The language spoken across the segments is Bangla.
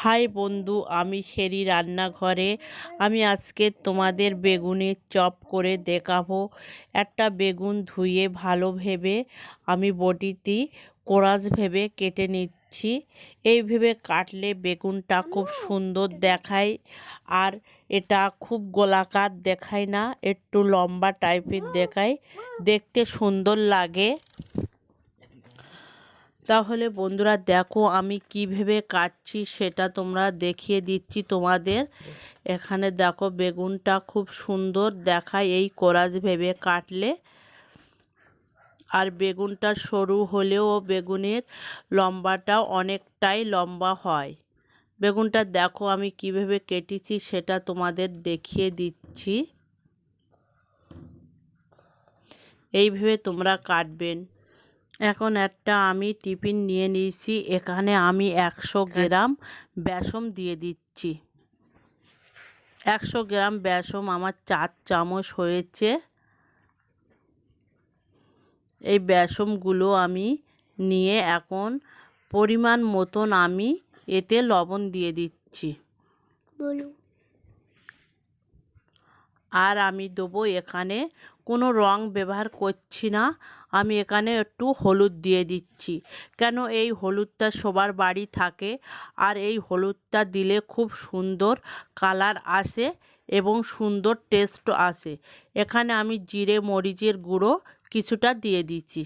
হাই বন্ধু আমি শেরি রান্নাঘরে। আমি আজকে তোমাদের বেগুনের চপ করে দেখাবো। একটা বেগুন ধুয়ে ভালো ভেবে আমি বটিতে কোরাস ভেবে কেটে নিচ্ছি। এই ভেবে কাটলে বেগুনটা খুব সুন্দর দেখায় আর এটা খুব গোলাকার দেখায় না একটু লম্বা টাইপের দেখায়। দেখতে সুন্দর লাগে। তাহলে বন্ধুরা দেখো আমি কীভাবে কাটছি সেটা তোমরা দেখিয়ে দিচ্ছি তোমাদের। এখানে দেখো বেগুনটা খুব সুন্দর দেখায় এই কোরাজ ভেবে কাটলে। আর বেগুনটা সরু হলেও বেগুনের লম্বাটা অনেকটাই লম্বা হয়। বেগুনটা দেখো আমি কীভাবে কেটেছি সেটা তোমাদের দেখিয়ে দিচ্ছি। এইভাবে তোমরা কাটবেন। এখন একটা আমি টিফিন নিয়ে নিয়েছি, এখানে আমি একশো গ্রাম বেসম দিয়ে দিচ্ছি। একশো গ্রাম বেসম আমার চার চামচ হয়েছে। এই বেসমগুলো আমি নিয়ে এখন পরিমাণ মতন আমি এতে লবণ দিয়ে দিচ্ছি। আর আমি দেবো এখানে কোনো রং ব্যবহার করছি না। আমি এখানে একটু হলুদ দিয়ে দিচ্ছি। কেন এই হলুদটা সবার বাড়ি থাকে আর এই হলুদটা দিলে খুব সুন্দর কালার আসে এবং সুন্দর টেস্ট আসে। এখানে আমি জিরে, মরিচের গুঁড়ো কিছুটা দিয়ে দিচ্ছি।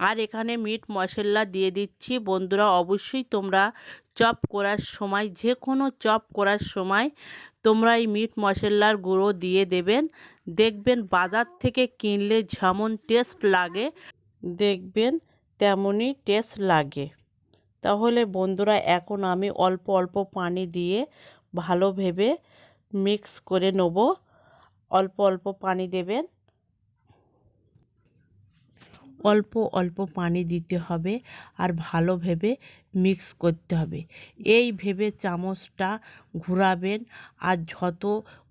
আর এখানে মিট মশলা দিয়ে দিচ্ছি। বন্ধুরা, অবশ্যই তোমরা চপ করার সময় যে কোনো চপ করার সময় তোমরা এই মিট মশলার গুঁড়ো দিয়ে দেবেন। দেখবেন বাজার থেকে কিনলে যেমন টেস্ট লাগে, দেখবেন তেমনই টেস্ট লাগে। তাহলে বন্ধুরা, এখন আমি অল্প অল্প পানি দিয়ে ভালো ভেবে মিক্স করে নেব। অল্প অল্প পানি দেবেন। অল্প অল্প পানি দিতে হবে আর ভালো ভেবে মিক্স করতে হবে। এই ভেবে চামচটা ঘোরাবেন আর যত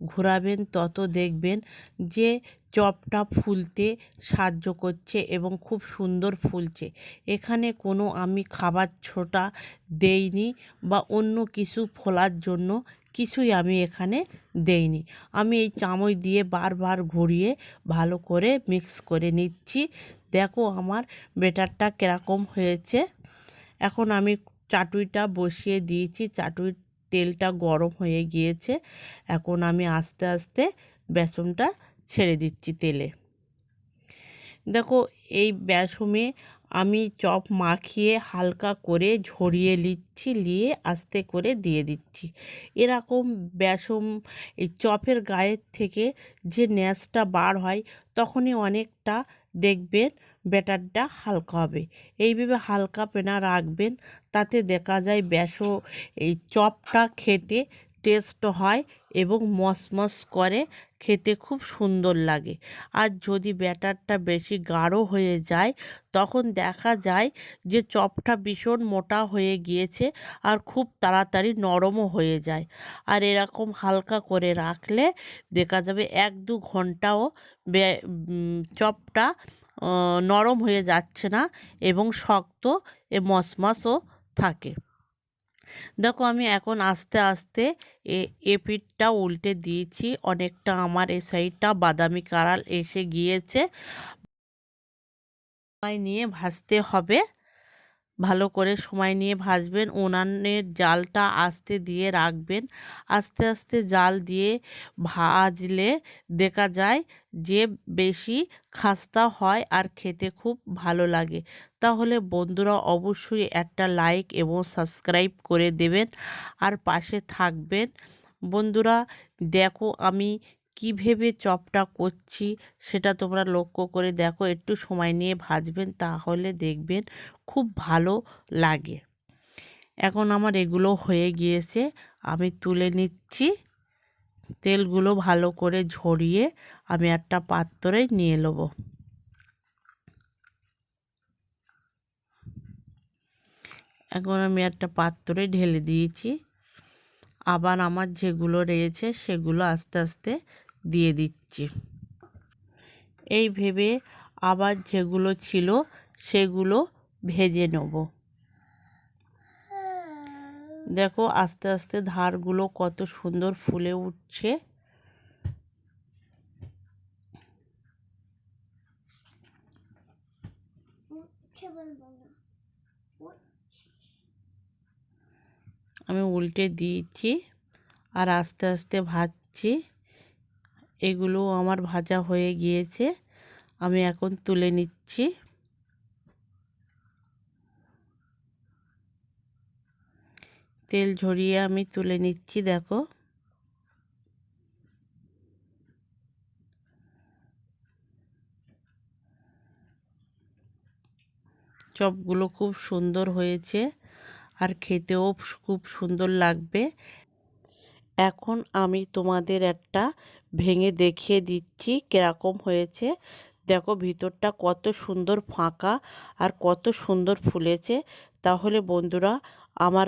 ঘোরাবেন তত দেখবেন যে চপটা ফুলতে সাহায্য করছে এবং খুব সুন্দর ফুলছে। এখানে কোনো আমি খাবার ছোটা দেইনি বা অন্য কিছু ফোলার জন্য কিছুই আমি এখানে দেইনি। আমি এই চামচ দিয়ে বারবার ঘুরিয়ে ভালো করে মিক্স করে নিচ্ছি। দেখো আমার বেটারটা কীরকম হয়েছে। এখন আমি চাটুইটা বসিয়ে দিয়েছি চাটুই তেলটা গরম হয়ে গিয়েছে। এখন আমি আস্তে আস্তে বেসনটা ছেড়ে দিচ্ছি তেলে। দেখো এই বেসমে আমি চপ মাখিয়ে হালকা করে ঝরিয়ে নিচ্ছি, নিয়ে আস্তে করে দিয়ে দিচ্ছি। এরকম বেসম এই চপের গায়ের থেকে যে ন্যাসটা বার হয়, তখনই অনেকটা দেখবেন ব্যাটারটা হালকা হবে। এইভাবে হালকা পেনা রাখবেন, তাতে দেখা যায় ব্যাসও এই চপটা খেতে টেস্ট হয়। এবং মসমস করে খেতে খুব সুন্দর লাগে। আর যদি ব্যাটারটা বেশি গাঢ় হয়ে যায়, তখন দেখা যায় যে চপটা ভীষণ মোটা হয়ে গিয়েছে আর খুব তাড়াতাড়ি নরমও হয়ে যায়। আর এরকম হালকা করে রাখলে দেখা যাবে এক দু ঘন্টাও চপটা নরম হয়ে যাচ্ছে না এবং শক্ত এ মসমসও থাকে। দেখো আমি এখন আস্তে আস্তে এ পিঠটা উল্টে দিয়েছি। অনেকটা আমার এই সাইডটা বাদামি কারাল এসে গিয়েছে। নিয়ে ভাজতে হবে। ভালো করে সময় নিয়ে ভাজবেন। উনানের জালটা আস্তে দিয়ে রাখবেন। আস্তে আস্তে জাল দিয়ে ভাজলে দেখা যায় যে বেশি খাস্তা হয় আর খেতে খুব ভালো লাগে। তাহলে বন্ধুরা অবশ্যই একটা লাইক এবং সাবস্ক্রাইব করে দেবেন। আর পাশে থাকবেন। বন্ধুরা দেখো আমি কী ভেবে চপটা করছি সেটা তোমরা লক্ষ্য করে দেখো, একটু সময় নিয়ে ভাজবেন তাহলে দেখবেন খুব ভালো লাগে। এখন আমার এগুলো হয়ে গিয়েছে, আমি তুলে নিচ্ছি। তেলগুলো ভালো করে ঝরিয়ে আমি একটা পাত্রে নিয়ে নেব। এখন আমি একটা পাত্রে ঢেলে দিয়েছি। আবার আমার যেগুলো রয়েছে সেগুলো আস্তে আস্তে দিয়ে দিচ্ছি। এই ভেবে আবার যেগুলো ছিল সেগুলো ভেজে নেব। দেখো আস্তে আস্তে ধারগুলো কত সুন্দর ফুলে উঠছে। আমি উল্টে দিয়েছি আর আস্তে আস্তে ভাজছি। এগুলো আমার ভাজা হয়ে গিয়েছে। আমি এখন তুলে নিচ্ছি। তেল ঝরিয়ে আমি তুলে নিচ্ছি, দেখো। চপগুলো খুব সুন্দর হয়েছে আর খেতেও খুব সুন্দর লাগবে। এখন আমি তোমাদের একটা ভেঙে দেখিয়ে দিচ্ছি কীরকম হয়েছে। দেখো ভিতরটা কত সুন্দর ফাঁকা আর কত সুন্দর ফুলেছে। তাহলে বন্ধুরা, আমার